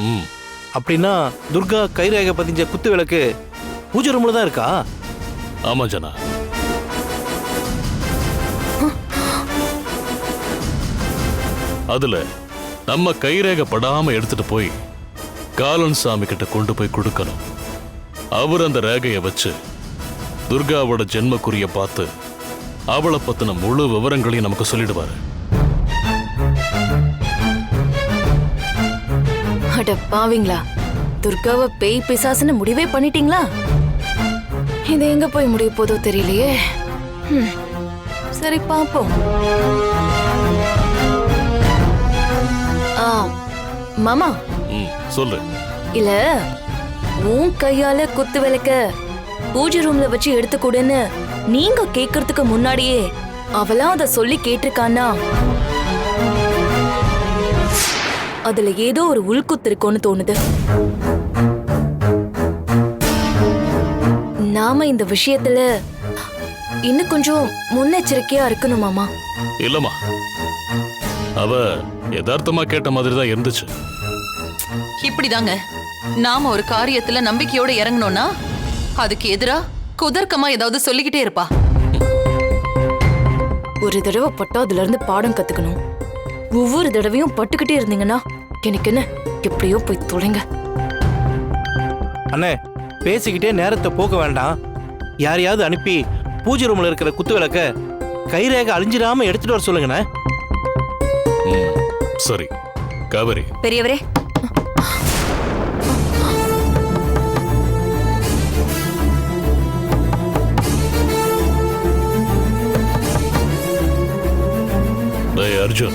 ம். அப்படின்னா துர்கா கைரேகை பதிஞ்ச குத்து விளக்கு பூஜை ரூம்ல தான் இருக்கா? ஆமா ஜனா. அதுல நம்ம கைரேகை படாம எடுத்துட்டு போய் காலன் சாமி கிட்ட கொண்டு போய் கொடுக்கணும். அவர் அந்த ரேகையை வச்சு துர்காவோட ஜென்மக்குரிய பார்த்து அவளை பத்தின முழு விவரங்களையும் நமக்கு சொல்லிடுவாரு. அட பாவிங்களா? துர்காவை பேய் பிசாசுன்னு முடிவே பண்ணிட்டீங்களா? இது எங்க போய் முடிய போதோ தெரியலையே. சரி பாப்போம். ஆ மாமா. சொல்லு. இல்ல உன் கையால குத்து விளக்க பூஜை ரூம்ல வச்சு எடுத்து கொடுன்னு நீங்க கேக்குறதுக்கு முன்னாடியே அவளா அத சொல்லி கேட்டிருக்கானா அதுல ஏதோ ஒரு உள்குத்து இருக்கும்னு தோணுது. நாம இந்த விஷயத்துல இன்னும் கொஞ்சம் முன்னெச்சரிக்கையா இருக்கணும் மாமா. இல்லம்மா. அவ யதார்த்தமா கேட்ட மாதிரி தான் இருந்துச்சு. இப்படிதாங்க. நாம ஒரு காரியத்துல நம்பிக்கையோட இறங்கணும்னா அதுக்கு எதிரா குதர்க்கமா ஏதாவது சொல்லிக்கிட்டே இருப்பா. ஒரு தடவை பட்டா அதுல இருந்து பாடம் கத்துக்கணும். ஒவ்வொரு தடவையும் பட்டுக்கிட்டே இருந்தீங்கன்னா எனக்கு என்ன எப்படியோ போய் தொலைங்க. அண்ணே பேசிக்கிட்டே நேரத்தை போக்க வேண்டாம். யாரையாவது அனுப்பி பூஜை ரூம்ல இருக்கிற குத்து விளக்க கைரேகை அழிஞ்சிடாம எடுத்துட்டு வர சொல்லுங்கண்ணே. சரி. காவேரி பெரியவரே. அர்ஜுன்.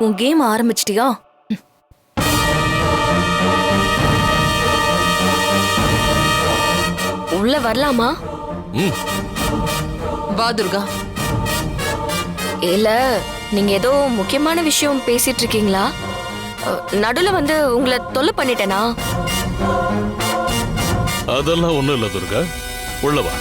உன் கேம் ஆரம்பிச்சிட்டியா? உள்ள வரலாமா? வா துர்கா. இல்ல நீங்க ஏதோ முக்கியமான விஷயம் பேசிட்டு இருக்கீங்களா அஹ், நடுவுல வந்து உங்களை தொல்லை பண்ணிட்டேனா? அதெல்லாம் ஒண்ணும் இல்ல துர்கா. உள்ள வா.